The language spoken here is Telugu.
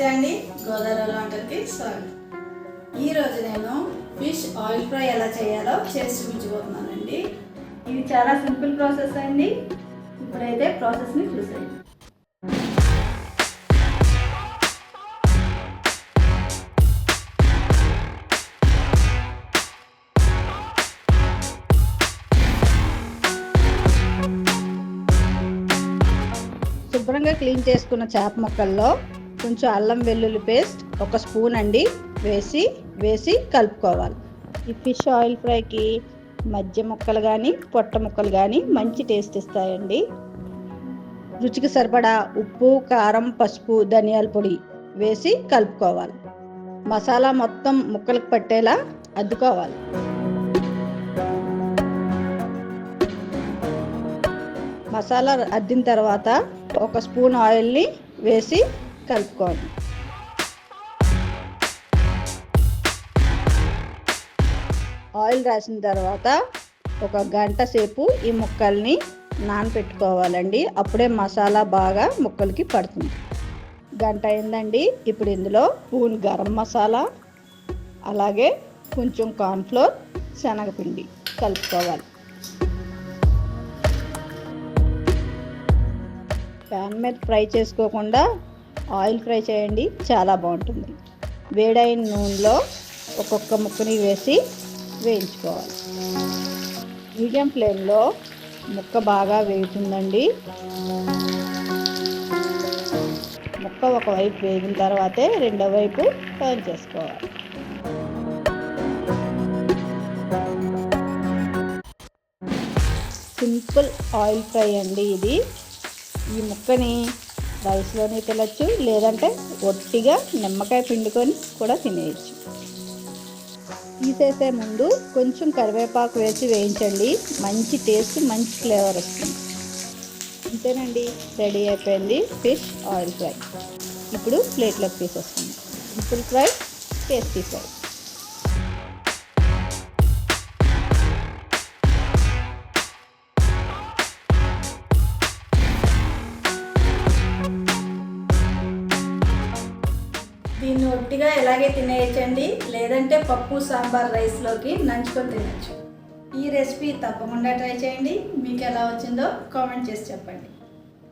నమస్తే అండి. గోదావరి వంటలకి స్వాగతం. ఈరోజు నేను ఫిష్ ఆయిల్ ఫ్రై ఎలా చేయాలో చేసి చూపించబోతున్నానండి. ఇది చాలా సింపుల్ ప్రాసెస్ అండి. ఇప్పుడైతే ప్రాసెస్ని చూసేయండి. శుభ్రంగా క్లీన్ చేసుకున్న చేప ముక్కల్లో కొంచెం అల్లం వెల్లుల్లి పేస్ట్ ఒక స్పూన్ అండి వేసి వేసి కలుపుకోవాలి. ఈ ఫిష్ ఆయిల్ ఫ్రైకి మధ్య ముక్కలు కానీ పొట్ట ముక్కలు కానీ మంచి టేస్ట్ ఇస్తాయండి. రుచికి సరిపడా ఉప్పు కారం పసుపు ధనియాల పొడి వేసి కలుపుకోవాలి. మసాలా మొత్తం ముక్కలకు పట్టేలా అద్దుకోవాలి. మసాలా అద్దిన తర్వాత ఒక స్పూన్ ఆయిల్ని వేసి కలుపుకోవాలి. ఆయిల్ రాసిన తర్వాత ఒక గంట సేపు ఈ ముక్కల్ని నానపెట్టుకోవాలండి. అప్పుడే మసాలా బాగా ముక్కలకి పడుతుంది. గంట అయిందండి. ఇప్పుడు ఇందులో స్పూన్ గరం మసాలా అలాగే కొంచెం కార్న్ఫ్లోర్ శనగపిండి కలుపుకోవాలి. ప్యాన్ మీద ఫ్రై చేసుకోకుండా ఆయిల్ ఫ్రై చేయండి చాలా బాగుంటుంది. వేడైన నూనెలో ఒక్కొక్క ముక్కని వేసి వేయించుకోవాలి. మీడియం ఫ్లేమ్లో ముక్క బాగా వేగుతుందండి. ముక్క ఒకవైపు వేగిన తర్వాతే రెండో వైపు టర్న్ చేసుకోవాలి. సింపుల్ ఆయిల్ ఫ్రై అండి ఇది. ఈ ముక్కని రైస్లోనే తినచ్చు లేదంటే ఒట్టిగా నిమ్మకాయ పిండుకొని కూడా తినేయచ్చు. తీసేసే ముందు కొంచెం కరివేపాకు వేసి వేయించండి. మంచి టేస్ట్ మంచి ఫ్లేవర్ వస్తుంది. అంతేనండి రెడీ అయిపోయింది ఫిష్ ఆయిల్ ఫ్రై. ఇప్పుడు ప్లేట్లోకి తీసేస్తుంది సింపుల్ ఫ్రై టేస్టీ ఫ్రై. దీన్ని ఒట్టిగా ఎలాగే తినేయచ్చండి? లేదంటే పప్పు సాంబార్ రైస్లోకి నంచుకొని తినచ్చు. ఈ రెసిపీ తప్పకుండా ట్రై చేయండి. మీకు ఎలా వచ్చిందో కామెంట్ చేసి చెప్పండి.